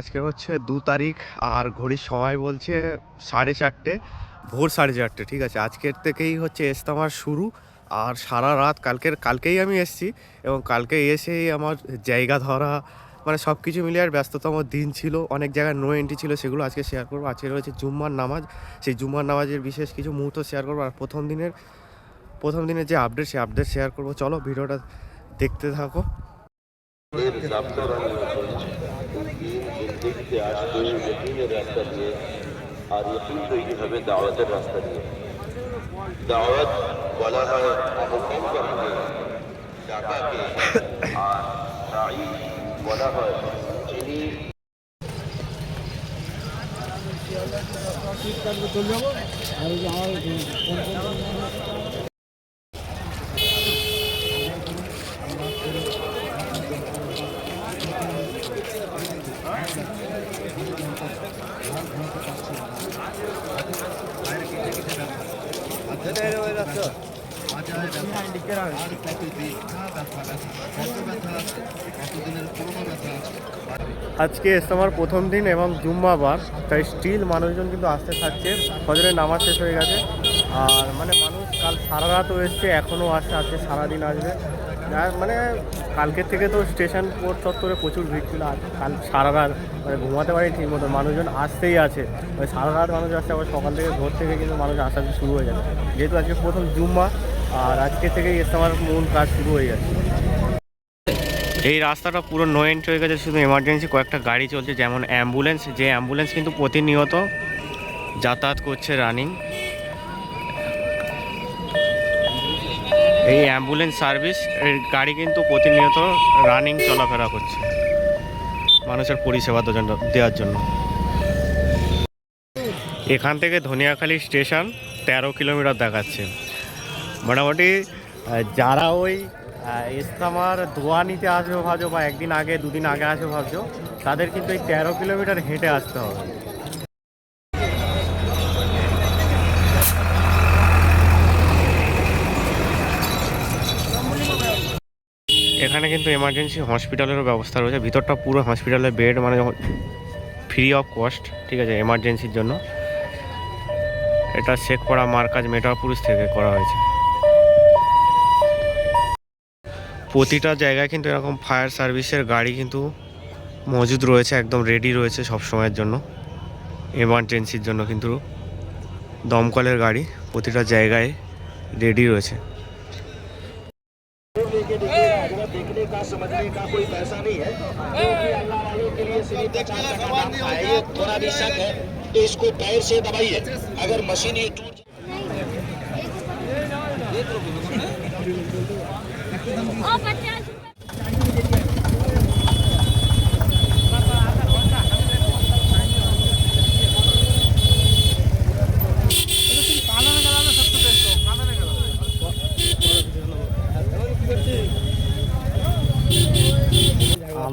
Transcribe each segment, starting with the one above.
আজকে হচ্ছে দু তারিখ, আর ঘড়ির সময় বলছে সাড়ে চারটে। ভোর সাড়ে চারটে, ঠিক আছে? আজকের থেকেই হচ্ছে ইস্তামার শুরু, আর সারা রাত কালকের, কালকেই আমি এসেছি এবং কালকে এসেই আমার জায়গা ধরা মানে সব কিছু মিলিয়ে আর ব্যস্ততম দিন ছিল। অনেক জায়গায় নো এন্ট্রি ছিল, সেগুলো আজকে শেয়ার করব। আজকে রয়েছে জুম্মার নামাজ। সেই জুম্মার নামাজের বিশেষ কিছু মুহূর্ত শেয়ার করব। আর প্রথম দিনের প্রথম দিনের যে আপডেট সেই আপডেট শেয়ার করব। চলো, ভিডিওটা দেখতে থাকো। এর জাপ্ত রান্না চলছে দিন দিন দেখতে আসবে যতীনের রাস্তা দিয়ে আর যতীন তৈরি হবে দাওয়াতের রাস্তা দিয়ে দাওয়াত বলা হয় আহ্বান করাকে ডাকাকে আর দায়ী বলা হয় আজকে ইস্তামার প্রথম দিন এবং জুম্মাবার, তাই স্টিল মানুষজন কিন্তু আসতে থাকছে। ফজরের নামাজ শেষ হয়ে গেছে। আর মানে মানুষ কাল সারা রাতও এসছে এখনও আসছে, আজকে সারাদিন আসবে। মানে কালকের থেকে তো স্টেশন পোর্ট চত্বরে প্রচুর ভিড় ছিল, আর কাল সারা রাত মানে ঘুমাতে পারি ঠিক মতো মানুষজন আসতেই আছে। মানে সারা রাত মানুষ আসছে, আবার সকাল থেকে ভোর থেকে কিন্তু মানুষ আসা শুরু হয়ে যাবে। যেহেতু আজকে প্রথম জুম্মা, আর আজকে থেকেই ইস্তামার মূল কাজ শুরু হয়ে যাচ্ছে এই রাস্তাটা পুরো নো এন্ট্রি হয়ে গেছে, শুধু এমার্জেন্সি কয়েকটা গাড়ি চলছে, যেমন অ্যাম্বুলেন্স যে অ্যাম্বুলেন্স কিন্তু প্রতিনিয়ত যাতায়াত করছে রানিং এই অ্যাম্বুলেন্স সার্ভিস এর গাড়ি কিন্তু প্রতিনিয়ত রানিং চলাফেরা করছে, মানুষের পরিষেবা দেওয়ার- জন্য এখান থেকে ধনিয়াখালী স্টেশন তেরো কিলোমিটার দেখাচ্ছে। মোটামুটি যারা ওই ইস্তামার ধোয়া নিতে আসবে ভাবছ বা একদিন আগে, দুদিন আগে আসবে ভাবছ, তাদের কিন্তু এই তেরো কিলোমিটার হেঁটে আসতে হবে। এখানে কিন্তু এমার্জেন্সি হসপিটালেরও ব্যবস্থা রয়েছে। ভিতরটা পুরো হসপিটালে বেড মানে ফ্রি অফ কস্ট ঠিক আছে এমার্জেন্সির জন্য। এটা চেক শেখপাড়া মার্কাজ মেটাপুলিশ থেকে করা হয়েছে। প্রতিটা জায়গায় কিন্তু এরকম ফায়ার সার্ভিসের গাড়ি কিন্তু মজুদ রয়েছে একদম রেডি রয়েছে সব সময়ের জন্য এমার্জেন্সির জন্য কিন্তু দমকলের গাড়ি প্রতিটা জায়গায় রেডি রয়েছে देखने का समझने का कोई पैसा नहीं है क्योंकि अल्लाह वालों के लिए सिर्फ चार टका दाम खाइए थोड़ा भी शक है तो इसको पैर से दबाइए अगर मशीन ये टूट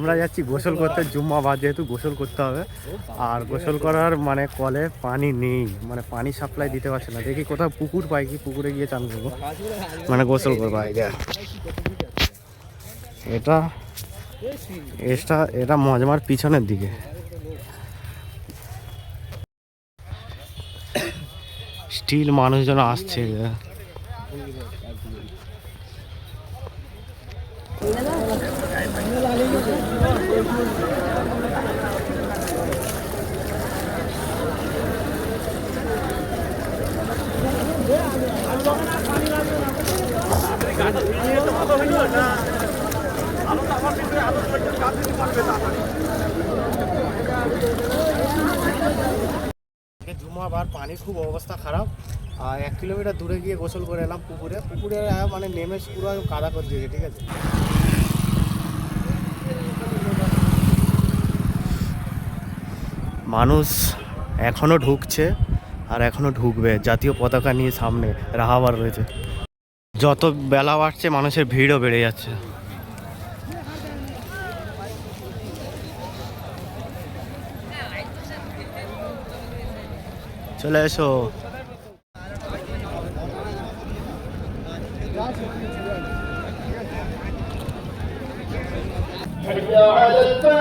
আমরা যাচ্ছি গোসল করতে জুম্মাবাদ যেহেতু গোসল করতে হবে। আর গোসল করার মানে কলে পানি নেই মানে পানি সাপ্লাই দিতে পারছে না। দেখি কোথাও পুকুর পাই কি, পুকুরে গিয়ে চান করব। মানে গোসল করব আইডিয়া এটা এটা এটা মজমার পিছনের দিকে। স্টিল মানুষজন আসছে। পানির খুব অবস্থা খারাপ। আর এক কিলোমিটার দূরে গিয়ে গোসল করে এলাম পুকুরে। পুকুরে মানে নেমে পুরো কাদা করে দিয়েছে, ঠিক আছে? মানুষ এখনও ঢুকছে আর এখনও ঢুকবে, জাতীয় পতাকা নিয়ে সামনে রাহাবার রয়েছে যত বেলা বাড়ছে, মানুষের ভিড়ও বেড়ে যাচ্ছে। চলে এসো حي على الفلاح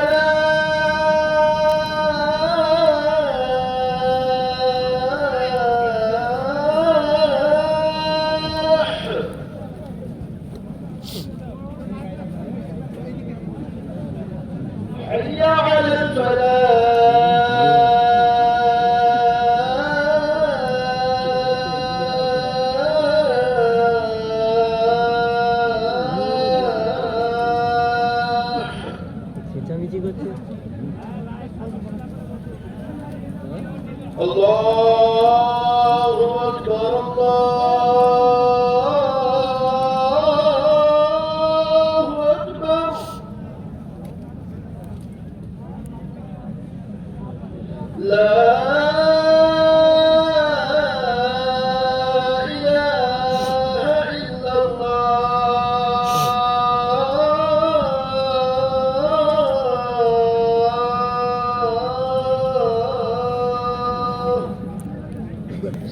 Allahu Ekber, Allahu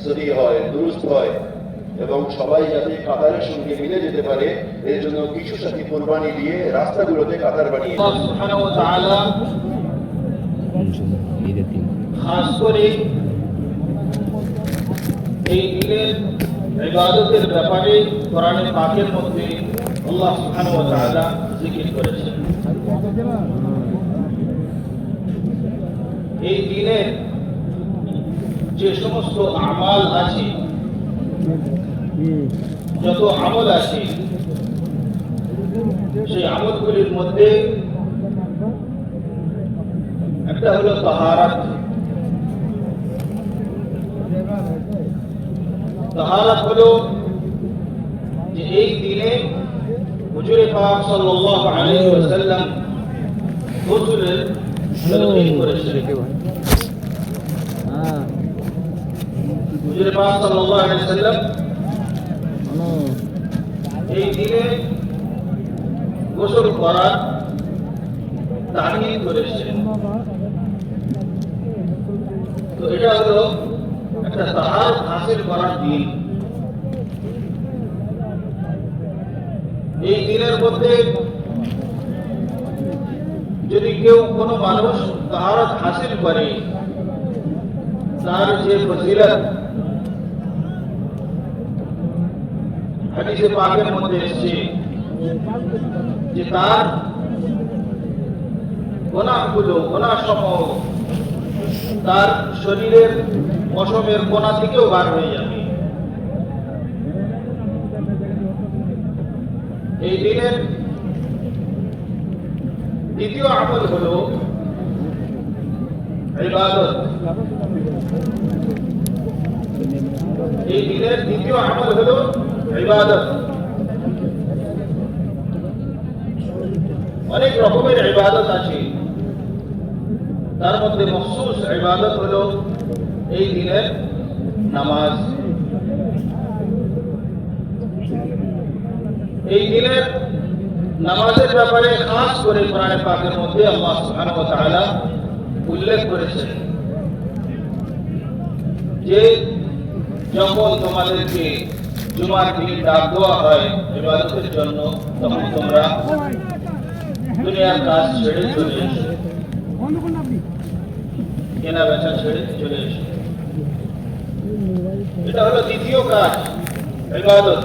সহি হয়, দুরুস্ত হয়, এবং সবাই যাতে কাতারের সঙ্গে মিলে যেতে পারে, এর জন্য কিছু সাথী কোরবানি দিয়ে রাস্তাগুলোতে কাতার বানিয়ে খাস করে এই ঈদের ইবাদতের ব্যাপারে কোরআনে পাকের মধ্যে আল্লাহ সুবহানাহু ওয়া তাআলা জিকির করেছেন। এই দিনের যে সমস্ত আমাল আছে যত আমল আছে সেই আমলগুলির মধ্যে একটা হলো তাহারাত। তাহারাত হলো যে এই দিনে হুজুরে পাক সাল্লাল্লাহু আলাইহি ওয়াসাল্লাম গোসলের তালকিন হুজুরে পাক সাল্লাল্লাহু আলাইহি এই দিনে গোসল করার তাগিদ করেছেন তো এটা হলো একটা তাহার হাসিল করার দিন। এই দিনের মধ্যে যদি কেউ কোনো মানুষ তাহারত হাসিল করে, তার যে ফজিলত হাদিসে পাকের মধ্যে এসেছে। যে তার গোনাগুলো গোনা সমূহ তার শরীরের পশমের কোনা থেকেও বার হয়ে যাবে। এই দিনের দ্বিতীয় আমল হলো ইবাদত। এই দিনের দ্বিতীয় আমল হলো ইবাদত। অনেক রকমের ইবাদত আছে। তার মধ্যে মখসুস ইবাদত হলো এই দিনের নামাজ। এই দিনের নামাজের ব্যাপারে খাস করে কোরআনে পাকের মধ্যে আল্লাহ সুবহানাহু ওয়া তাআলা উল্লেখ করেছেন যে যখন তোমাদেরকে জুমার দিন ডাক দেওয়া হয় ইবাদতের জন্য, তখন তোমরা দুনিয়ার কাজ ছেড়ে চলে এসো। কেনা বেচা ছেড়ে চলে এসো। এটা হলো দ্বিতীয় কাজ, ইবাদত।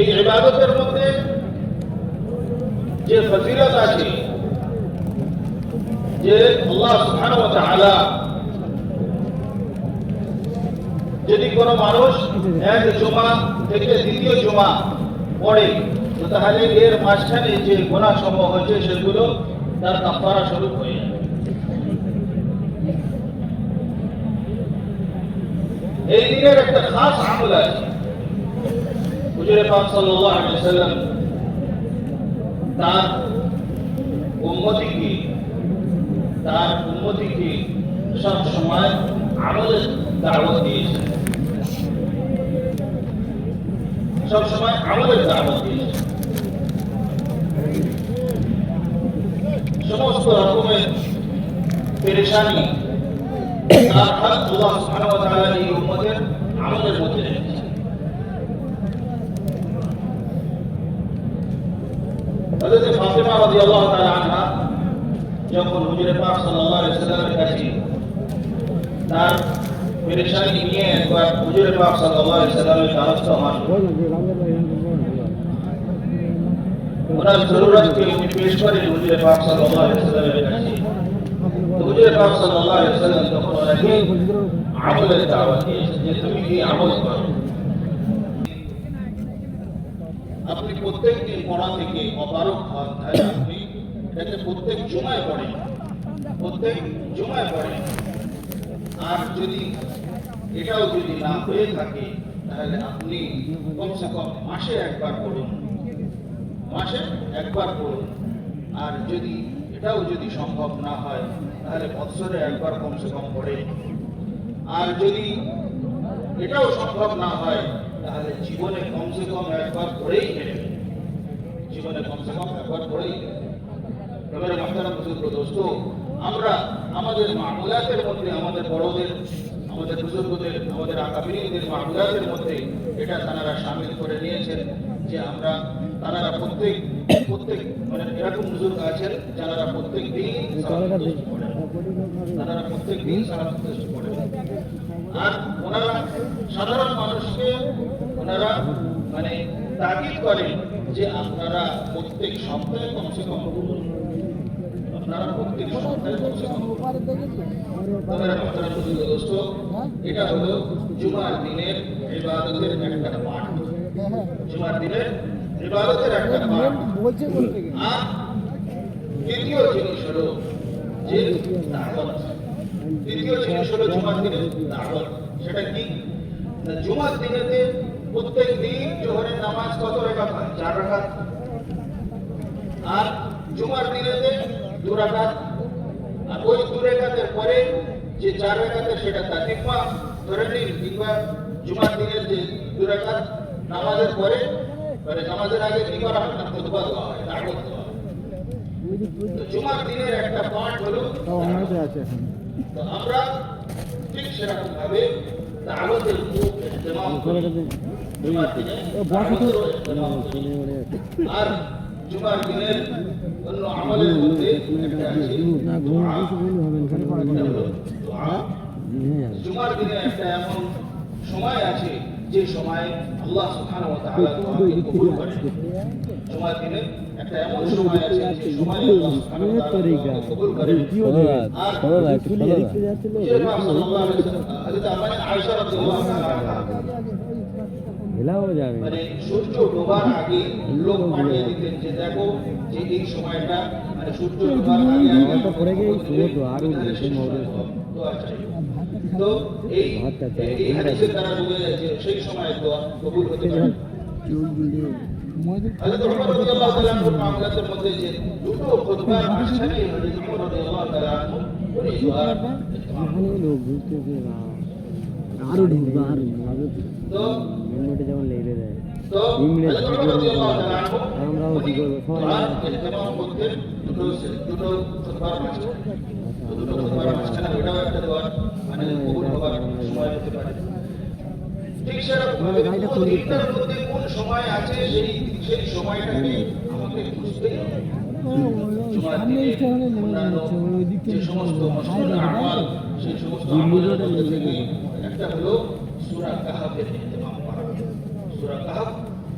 এই ইবাদতের মধ্যে যে ফজিলত আছে, যে আল্লাহ সুবহানাহু ওয়া তাআলা যদি কোনো মানুষ এক জমা থেকে দ্বিতীয় জমা পড়ে তাহলে এর মাঝখানে যে গোনা সমূহ হয়েছে সেগুলো তার কাফারা স্বরূপ হয়ে যাবে এই দিনের একটা খাস আমল আছে। হুজুরে পাক সাল্লাল্লাহু আলাইহি ওয়াসাল্লাম তার উম্মতিকে, তার উন্নতিকে সব সময় আমলের দাওয়াত দিয়েছেন সব সময় আমলের দাওয়াত দিয়েছেন সমস্ত রকমের পেরেশানি তার পেরেশানি নিয়ে একবার হুজুরে পাক সাল্লাল্লাহু আলাইহি সাল্লামের দ্বারস্থ হন ওনার জরুরতকে উনি পেশ করেন হুজুরে পাক সাল্লাল্লাহু আলাইহি সাল্লামের কাছে হুজুরে পাক সাল্লাল্লাহু আলাইহি সাল্লাম তখন ওনাকে আমলের দাওয়াত যে তুমি কি আমল করো আপনি প্রত্যেক দিন পড়া থেকে অপারক অধ্যায় আপনি এটাকে প্রত্যেক জুমায় পড়েন। প্রত্যেক জুমায় পড়েন। আর যদি এটাও যদি না হয়ে থাকে, তাহলে আপনি কমসে কম মাসে একবার পড়ুন। মাসে একবার পড়ুন। আর যদি এটাও যদি সম্ভব না হয়, তাহলে বৎসরে একবার কমসে কম পড়ে। আর যদি এটাও সম্ভব না হয়, তাহলে জীবনে কমসে কম একবার নেবে জীবনে কমসে কম একবার পড়েই নেবে এবারে মাস্টারা দোস্ত আমরা আমাদের মামলাতের মধ্যে, আমাদের বড়দের, আমাদের বুজুর্গদের, আমাদের আকাবিনীদের মামলাদের মধ্যে এটা তারা সামিল করে নিয়েছেন যে আমরা তারা প্রত্যেক প্রত্যেক মানে এরকম বুজুর্গ আছেন যারা প্রত্যেক দিন। তারা প্রত্যেক দিন দুরুদ পড়েন। আর ওনারা সাধারণ মানুষকে ওনারা মানে তাগিদ করেন যে আপনারা প্রত্যেক সপ্তাহে কমসে কম প্রত্যেক জুমার দিনের ইবাদতের একটা পাঠ। আর জুমার দিন জোহরের নামাজ কত রেখা হয়? চার রাকাত আর জুমার দিনেতে দু রাকাত আর ওই দু রেখাতের পরে যে চার রেখাতে সেটা তাতিকমা ধরে নিন কিংবা জুমার দিনের যে দু রেখাত নামাজের পরে মানে নামাজের আগে হয় না খুতবা দেওয়া হয় দাওয়াত দেওয়া জুমার দিনের একটা পাঠ হলো তো আমরা ঠিক সেরকম ভাবে দাওয়াতের খুব করি। জুমার দিনে। আর জুমার দিনের একটা। একটা। জুমার দিনে একটা এমন সময় আছে যে সময় আল্লাহ সুবহানাহু ওয়া তাআলা দোয়াকে কবুল করেন জুমার দিনে একটা এমন সময় আছে যে সময় আল্লাহ সুবহানাহু ওয়া তাআলা দোয়াকে কবুল করেন আর যে ইমাম সাল্লাল্লাহু আলাইহি ওয়াসাল্লাম হযরত আয়েশা রাদিয়াল্লাহু তাআলা আনহা মানে সূর্য ডোবার আগে লোক পাঠিয়ে দিতেন যে দেখো যে এই সময়টা মানে সূর্য ডোবার আগে আগে পড়ে গিয়ে শুভ আর দোয়া চাই তো এই এই হাদিসের দ্বারা বোঝা যায় যে সেই সময় দোয়া কবুল হতে পারে হযরত ওমর রাদিয়াল্লাহু তাআলা আনহুর মামলাতের মধ্যে যে দুটো খুতবার মাঝখানে হযরত ওমর রাদিয়াল্লাহু তাআলা উনি দোয়া আরও ঢুকবে আরও তো যেমন লেগে দেয় তো ইংরেজি আমরাও কি করব? দোয়া মানে গাড়িটা কোন সময় আছে সেই সময়টাকে হবে। সমস্ত সেই থেকে একটা হলো সূরা কাহাফের ইহতেমাম করা সূরা কাহাফ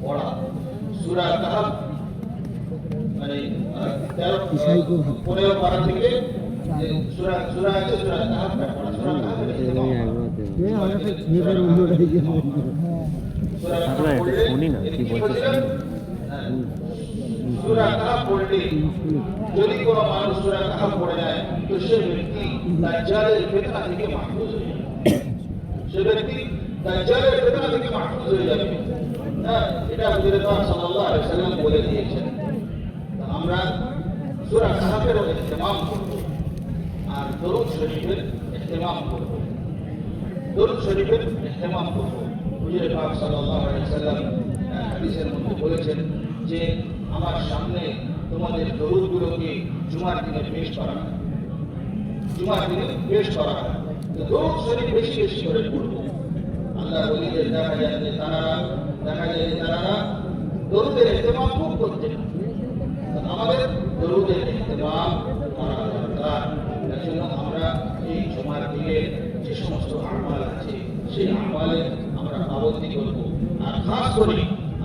পড়া। সূরা কাহাফ মানে তেরো পনেরো পারা থেকে সূরা সূরা আছে সূরা পড়া? সূরা? হ্যাঁ। পড়লে যদি কোনো মানুষ সূরা কাহাফ পড়ে যায় তো সে ব্যক্তি দাজ্জালের ফিতনা থেকে মাহফুজ হয়ে যাবে। সে ব্যক্তি দাজ্জালের ফিতনা থেকে মাহফুজ হয়ে যাবে। হ্যাঁ এটা হুজুর পাক সাল্লাল্লাহু বলে দিয়েছেন আমরা সূরা কাহাফের আর দরুদ শরীফের ইহতিমাম করব দরুদ শরীফের ইহতিমাম করব হুজুর পাক সাল্লাল্লাহু আলাইহি সাল্লাম হাদিসের বলেছেন যে আমার সামনে তোমাদের দরুদগুলোকে জুমার দিনে পেশ করা জুমার দিনে পেশ করা হয় তো দরুদ বেশি বেশি করে পড়ব আল্লাহ যায় যে তারা দেখা যায় তারা দরুদের ইহতেমাম খুব তো আমাদের দরুদের ইহতেমাম করা দরকার। তার জন্য আমরা এই জুমার দিনে যে সমস্ত আমাল আছে, সেই আমালে আমরা পাবন্দি করব। আর খাস করে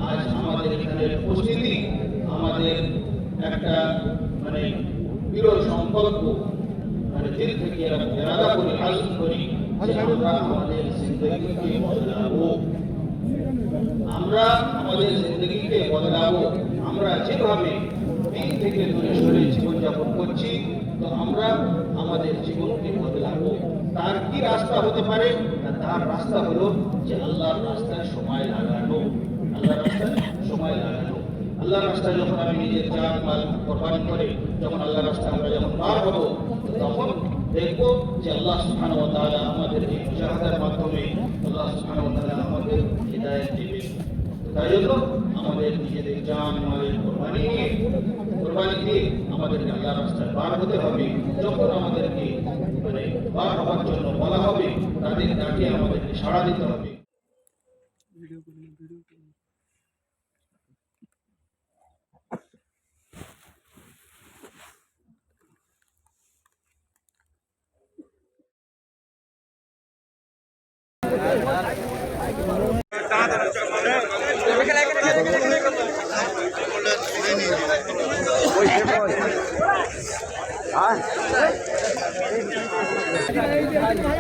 আজ আমাদের এখানে উপস্থিতি, আমাদের একটা মানে বিরল সংকল্প মানে দিল থেকে এরকম এরাদা করি আয়োজন করি আমরা আমাদের জিন্দগিকে বদলাবো। আমাদের জিন্দগিকে বদলাবো। আমরা যেভাবে দিন থেকে দূরে সরে জীবনযাপন করছি, তো আমরা আমাদের জীবনকে বদলাবো। তার কি রাস্তা হতে পারে? তার রাস্তা হলো যে আল্লাহর রাস্তায় সময় লাগানো। আল্লাহর রাস্তায় সময় লাগানো। আল্লাহর রাস্তায় যখন আমি নিজের জান মাল কোরবানি করে, যখন আল্লাহর রাস্তায় আমরা যখন পার হব, তখন দেখব যে আল্লাহ সুবহানাহু ওয়া আমাদের এই মাধ্যমে, আল্লাহ সুবহানাহু ওয়া আমাদের হিদায়াত তাই জন্য আমাদের নিজেদের জান, মালের কোরবানি নিয়ে, কোরবানি দিয়ে আমাদেরকে আল্লাহ রাস্তায় বার হতে হবে। যখন আমাদেরকে মানে বার হওয়ার জন্য বলা হবে, তাদের ডাকে আমাদেরকে সাড়া দিতে হবে।